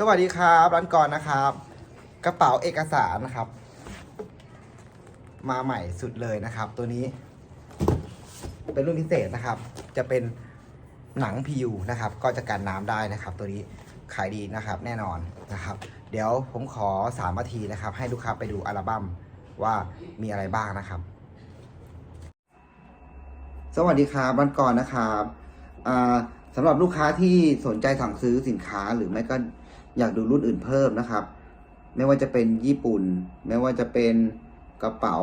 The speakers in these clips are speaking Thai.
สวัสดีครับร้านกรนะครับ กระเป๋าเอกสารนะครับ มาใหม่สุดเลยนะครับ ตัวนี้ เป็นรุ่นพิเศษนะครับ จะเป็นหนัง PU นะครับ ก็จะกันน้ำได้นะครับ ตัวนี้ขายดีนะครับแน่นอนนะครับ เดี๋ยวผมขอ3นาทีนะครับ ให้ลูกค้าไปดูอัลบั้มว่ามีอะไรบ้างนะครับ สวัสดีครับร้านกรนะครับสำหรับลูกค้าที่สนใจสั่งซื้อสินค้าหรือไม่ก็ อยากดูรุ่นอื่นเพิ่มนะครับ ไม่ว่าจะเป็นญี่ปุ่น ไม่ว่าจะเป็นกระเป๋า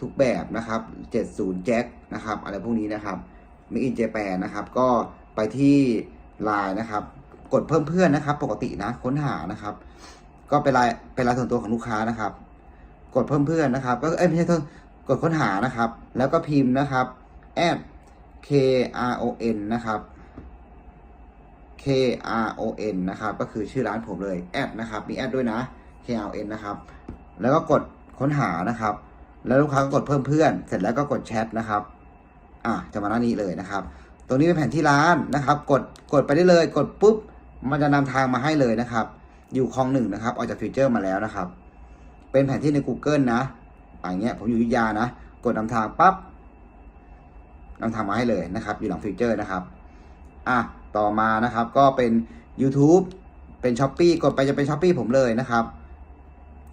ทุกแบบนะครับ 70แจ็คนะครับ อะไรพวกนี้นะครับ Make in Japan นะครับ ก็ไปที่ Line นะครับ กดเพิ่มเพื่อนนะครับ ปกตินะค้นหานะครับ ก็เป็นรายเป็นรายส่วนตัวของลูกค้านะครับ กดเพิ่มเพื่อนนะครับ ก็เอ้ยไม่ใช่เพิ่มกดค้นหานะครับ แล้วก็พิมพ์นะครับ add k r o n นะครับ r o n นะครับ ก็คือชื่อร้านผมเลยแอดนะครับ มีแอดด้วยนะ k r o n นะครับ แล้วก็กดค้นหานะครับ แล้วลูกค้าก็กดเพิ่มเพื่อน เสร็จแล้วก็กดแชทนะครับ อะ จะมาหน้านี้เลยนะครับ ตรงนี้เป็นแผนที่ร้านนะครับ กด กดไปได้เลย กดปุ๊บ มันจะนำทางมาให้เลยนะครับ อยู่คลองหนึ่งนะครับ ออกจากฟิวเจอร์มาแล้วนะครับ เป็นแผนที่ใน Google นะ อย่างเงี้ย ผมอยู่ยุธยานะ กดนำทางปั๊บนำทางมาให้เลยนะครับ อยู่หลังฟิวเจอร์นะครับ อะ ต่อมานะครับ ก็เป็น YouTube เป็น s h อ p e e กดไปจะเป็น s h อ p e e ผมเลยนะครับ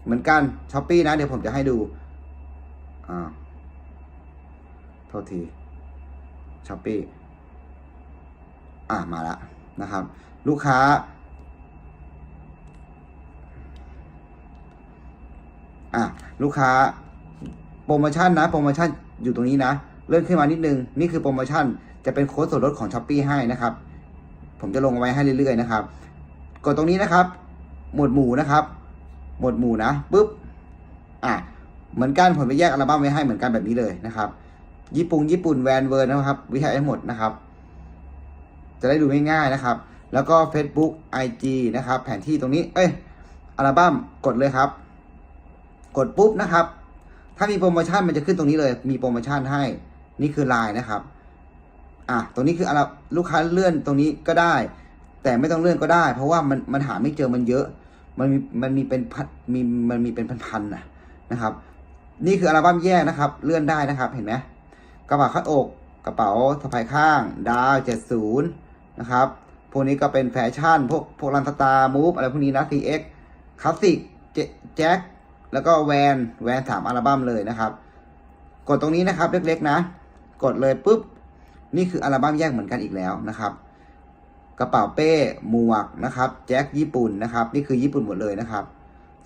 เหมือนกัน s h อ p e e นะ เดี๋ยวผมจะให้ดูอ่าโทษที s h อ p e e อะมาแล้วนะครับ ลูกค้าอะลูกค้าโปรโมชั่นนะ โปรโมชั่นอยู่ตรงนี้นะ เลื่อนขึ้นมานิดนึง นี่คือโปรโมชั่นจะเป็นโค้ดส่วนลดของ s h อ p e e ให้นะครับ ผมจะลงเอาไว้ให้เรื่อยๆนะครับ กดตรงนี้นะครับ หมวดหมู่นะครับ หมวดหมู่นะปุ๊บอะเหมือนกันผมไปแยกอัลบั้มไว้ให้เหมือนกันแบบนี้เลยนะครับ ญี่ปุ่นญี่ปุ่นแวนเวิร์นนะครับ วิทยาให้หมดนะครับ จะได้ดูง่ายๆนะครับ แล้วก็ Facebook IG นะครับ แผนที่ตรงนี้ เอ้ยอัลบั้มกดเลยครับ กดปุ๊บนะครับ ถ้ามีโปรโมชั่นมันจะขึ้นตรงนี้เลย มีโปรโมชั่นให้ นี่คือไลน์นะครับ อะตรงนี้คืออะไรลูกค้าเลื่อนตรงนี้ก็ได้ แต่ไม่ต้องเลื่อนก็ได้ เพราะว่ามันมันหาไม่เจอมันเยอะ มันมีมันมีเป็นพันมีมันมีเป็นพันๆนะนะครับ นี่คืออัลบั้มแยกนะครับ เลื่อนได้นะครับเห็นไหมกระเป๋าคาดอกกระเป๋าสะพายข้าง ดาวเจ็ดศูนย์นะครับพวกนี้ก็เป็นแฟชั่น พวกพวกรันสตาร์มูฟอะไรพวกนี้นะ CX คลาสสิกแจ็คแล้วก็แวนแวนสามอัลบั้มเลยนะครับ กดตรงนี้นะครับเล็กๆนะ กดเลยปุ๊บ นี่คืออัลบั้มแยกเหมือนกันอีกแล้วนะครับ กระเป๋าเป้หมวกนะครับ แจ็คญี่ปุ่นนะครับ นี่คือญี่ปุ่นหมดเลยนะครับ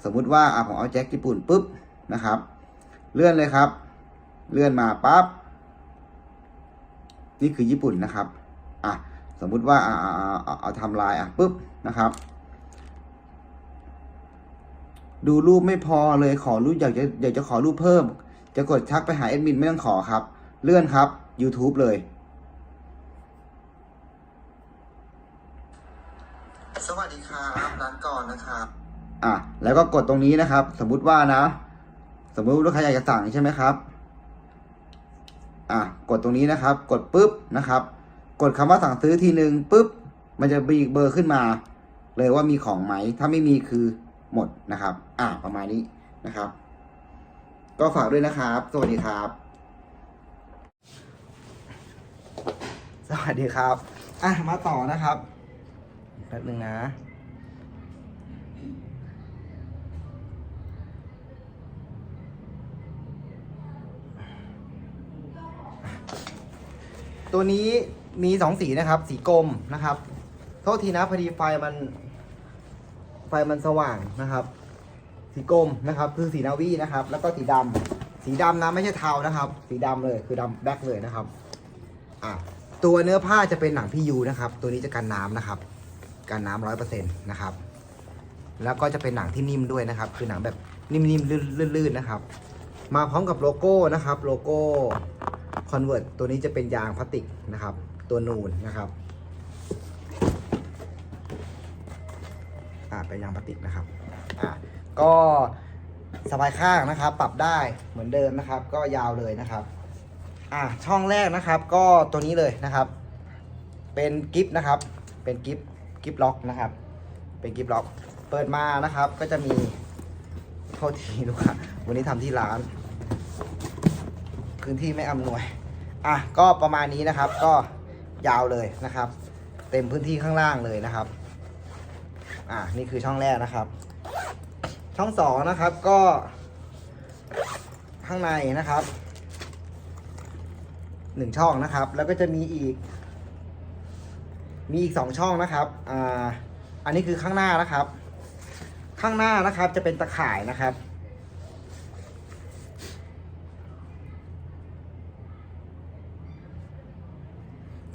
สมมุติว่าอะผมเอาแจ็คญี่ปุ่นปุ๊บนะครับ เลื่อนเลยครับ เลื่อนมาปั๊บนี่คือญี่ปุ่นนะครับอะสมมุติว่าอ่าอ่าอ่าเอาทำลายอะปุ๊บนะครับดูรูปไม่พอเลยขอรูปอยากจะอยากจะขอรูปเพิ่ม จะกดทักไปหาแอดมินไม่ต้องขอครับ เลื่อนครับ YouTube เลย สวัสดีครับร้านก่อนนะ ครับ อะแล้วก็กดตรงนี้นะครับ สมมุติว่านะ สมมุติลูกค้าอยากจะสั่งใช่ไหมครับ อะกดตรงนี้นะครับ กดปุ๊บนะครับ กดคำว่าสั่งซื้อทีหนึ่งปุ๊บ มันจะมีเบอร์ขึ้นมา เลยว่ามีของไหม ถ้าไม่มีคือหมดนะครับ อะประมาณนี้นะครับ ก็ฝากด้วยนะครับ สวัสดีครับ สวัสดีครับ อะมาต่อนะครับแป๊บนึงนะ ตัวนี้มีสองสีนะครับ สีกรมนะครับ โทษทีนะพอดีไฟมัน ไฟมันสว่างนะครับ สีกรมนะครับ คือสีนาวีนะครับ แล้วก็สีดำสีดำนะไม่ใช่เทานะครับ สีดำเลยคือดำแบ็คเลยนะครับ อะตัวเนื้อผ้าจะเป็นหนังพียูนะครับ ตัวนี้จะกันน้ำนะครับ กันน้ำร้อยเปอร์เซ็นต์นะครับ แล้วก็จะเป็นหนังที่นิ่มด้วยนะครับ คือหนังแบบนิ่มๆลื่นๆนะครับ มาพร้อมกับโลโก้นะครับ โลโก้ คอนเวิร์ตตัวนี้จะเป็นยางพลาสติกนะครับ ตัวนูนนะครับอ่าเป็นยางพลาสติกนะครับอ่าก็สบายข้างนะครับ ปรับได้เหมือนเดิมนะครับ ก็ยาวเลยนะครับอ่าช่องแรกนะครับ ก็ตัวนี้เลยนะครับ เป็นกิฟต์นะครับ เป็นกิฟต์กิฟต์ล็อกนะครับ เป็นกิฟต์ล็อก เปิดมานะครับ ก็จะมีโทษทีลูกค้าวันนี้ทำที่ร้าน พื้นที่ไม่อำนวย อะก็ประมาณนี้นะครับ ก็ยาวเลยนะครับ เต็มพื้นที่ข้างล่างเลยนะครับ อะนี่คือช่องแรกนะครับ ช่องสองนะครับก็ข้างในนะครับหนึ่งช่องนะครับ แล้วก็จะมีอีก มีอีกสองช่องนะครับอ่าอันนี้คือข้างหน้านะครับ ข้างหน้านะครับจะเป็นตะข่ายนะครับ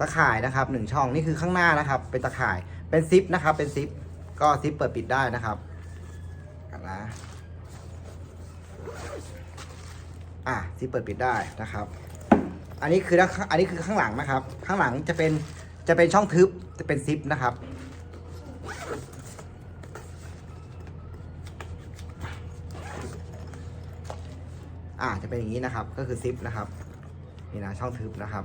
ตะข่ายนะครับหนึ่งช่องนี่คือข้างหน้านะครับ เป็นตะข่ายเป็นซิปนะครับ เป็นซิปก็ซิปเปิดปิดได้นะครับนนะอะซิปเปิดปิดได้นะครับ อันนี้คืออันนี้คือข้างหลังนะครับ ข้างหลังจะเป็นจะเป็นช่องทึบจะเป็นซิปนะครับ อ่าจะเป็นอย่างนี้นะครับ ก็คือซิปนะครับ นี่นะช่องทึบนะครับ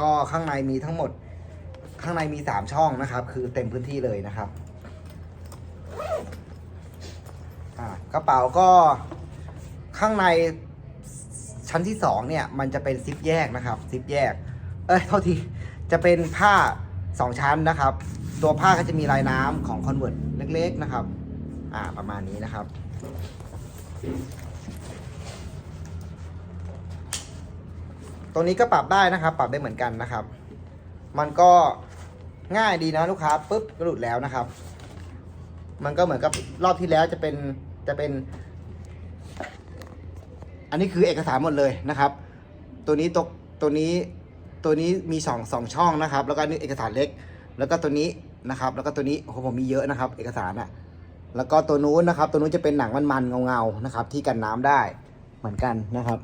ก็ข้างในมีทั้งหมด ข้างในมีสามช่องนะครับ คือเต็มพื้นที่เลยนะครับกระเป๋าก็ข้างในชั้นที่สองเนี่ย มันจะเป็นซิปแยกนะครับซิปแยก เอ้ยโทษทีจะเป็นผ้าสองชั้นนะครับ ตัวผ้าก็จะมีลายน้ำของคอนเวิร์ตเล็ก ๆนะครับ อ่าประมาณนี้นะครับ ตรงนี้ก็ปรับได้นะครับ ปรับได้เหมือนกันนะครับ มันก็ง่ายดีนะลูกค้าปุ๊บก็หลุดแล้วนะครับ มันก็เหมือนกับรอบที่แล้วจะเป็นจะเป็น อันนี้คือเอกสารหมดเลยนะครับ ตัวนี้ตกตัวนี้ตัวนี้มีสองสองช่องนะครับ แล้วก็นนี่เอกสารเล็ก แล้วก็ตัวนี้นะครับ แล้วก็ตัวนี้โอ้โหผมมีเยอะนะครับ เอกสารอะแล้วก็ตัวนู้นนะครับ ตัวนู้นจะเป็นหนังมันๆเงาๆนะครับ ที่กันน้ำได้เหมือนกันนะครับ